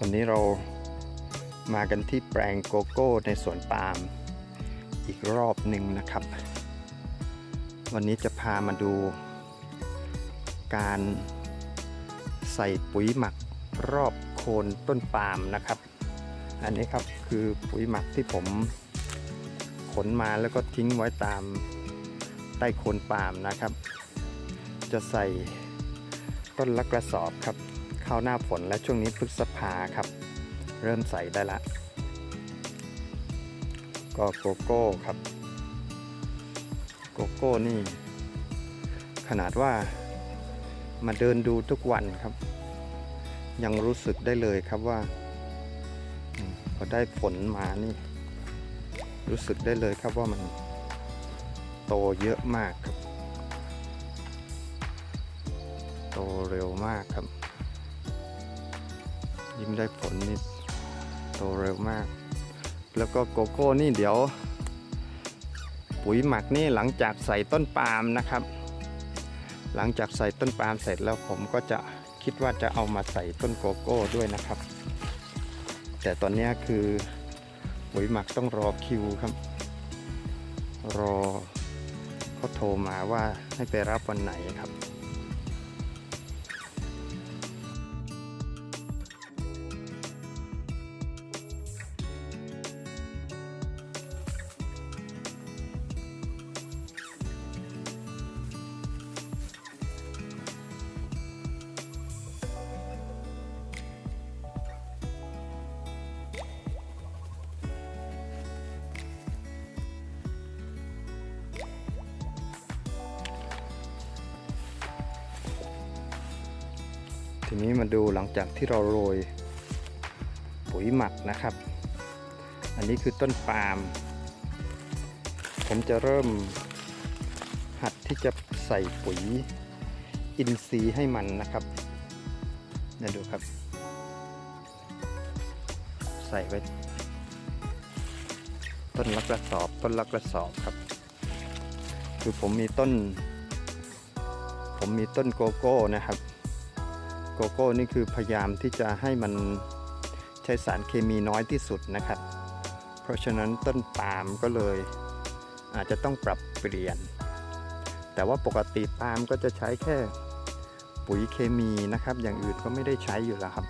วันนี้เรามากันที่แปลงโกโก้ในสวนปาล์มอีกรอบหนึ่งนะครับ วันนี้จะพามาดู การใส่ปุ๋ยหมักรอบโคนต้นปาล์มนะครับ อันนี้ครับคือปุ๋ยหมักที่ผมขนมาแล้วก็ทิ้งไว้ตามใต้โคนปาล์มนะครับ จะใส่ต้นละกระสอบครับ เข้าหน้าฝนและช่วงนี้พฤษภาครับ เริ่มใส่ได้ละ ก็โกโก้ครับ โกโก้นี่ ขนาดว่ามาเดินดูทุกวันครับ ยังรู้สึกได้เลยครับว่า พอได้ฝนมานี่ รู้สึกได้เลยครับว่ามันโตเยอะมากครับ โตเร็วมากครับ ยิ่งได้ฝนนี่โตเร็วมาก แล้วก็โกโก้นี่เดี๋ยว ปุ๋ยหมักนี่หลังจากใส่ต้นปาล์มนะครับ หลังจากใส่ต้นปาล์มเสร็จแล้วผมก็จะคิดว่าจะเอามาใส่ต้นโกโก้ด้วยนะครับ แต่ตอนนี้คือปุ๋ยหมักต้องรอคิวครับ รอเขาโทรมาว่าให้ไปรับวันไหนครับ ทีนี้มาดูหลังจากที่เราโรยปุ๋ยหมักนะครับ อันนี้คือต้นปาล์มผมจะเริ่มหัดที่จะใส่ปุ๋ยอินทรีย์ให้มันนะครับเนี่ยดูครับ ใส่ไว้ ต้นละกระสอบ ต้นละกระสอบครับ คือผมมีต้น ผมมีต้นโกโก้นะครับ โกโก้นี่คือพยายามที่จะให้มันใช้สารเคมีน้อยที่สุดนะครับ เพราะฉะนั้นต้นปาล์มก็เลยอาจจะต้องปรับเปลี่ยน แต่ว่าปกติปาล์มก็จะใช้แค่ปุ๋ยเคมีนะครับ อย่างอื่นก็ไม่ได้ใช้อยู่แล้วครับ